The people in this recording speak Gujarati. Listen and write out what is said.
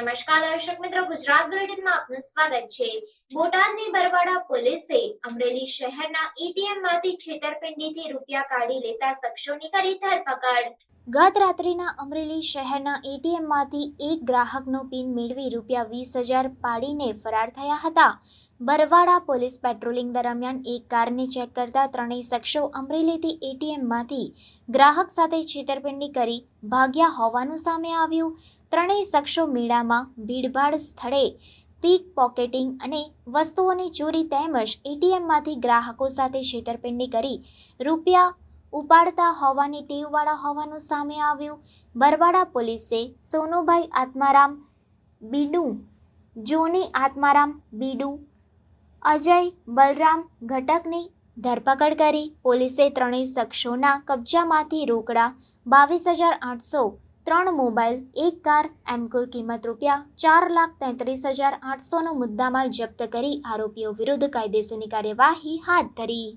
નમસ્કાર દર્શક મિત્રો, ગુજરાત બુલેટિનમાં આપનું સ્વાગત છે. બોટાદની બરવાડા પોલીસે અમરેલી શહેરના એટીએમમાંથી છેતરપિંડીથી રૂપિયા કાઢી લેતા શખ્સોની કરી ધરપકડ. ગત રાત્રિના અમરેલી શહેરના એટીએમમાંથી એક ગ્રાહકનો પિન મેળવી રૂપિયા વીસ હજાર પાડીને ફરાર થયા હતા. બરવાડા પોલીસ પેટ્રોલિંગ દરમિયાન એક કારને ચેક કરતા ત્રણેય શખ્સો અમરેલીથી એટીએમમાંથી ગ્રાહક સાથે છેતરપિંડી કરી ભાગ્યા હોવાનું સામે આવ્યું. ત્રણેય શખ્સો મેળામાં ભીડભાડ સ્થળે પીક પોકેટિંગ અને વસ્તુઓની ચોરી તેમજ એટીએમમાંથી ગ્રાહકો સાથે છેતરપિંડી કરી રૂપિયા ઉપાડતા હોવાની ટેવવાળા હોવાનું સામે આવ્યું. બરવાડા પોલીસે સોનુભાઈ આત્મારામ, બીડુ, જોની આત્મારામ, બીડુ, અજય બલરામ ઘટકની ધરપકડ કરી. પોલીસે ત્રણેય શખ્સોના કબજામાંથી રોકડા બાવીસ હજાર આઠસો, ત્રણ મોબાઈલ, એક કાર, એમ કુલ કિંમત રૂપિયા ચાર લાખ તેત્રીસ હજાર આઠસોનો મુદ્દામાલ જપ્ત કરી આરોપીઓ વિરુદ્ધ કાયદેસરની કાર્યવાહી હાથ ધરી.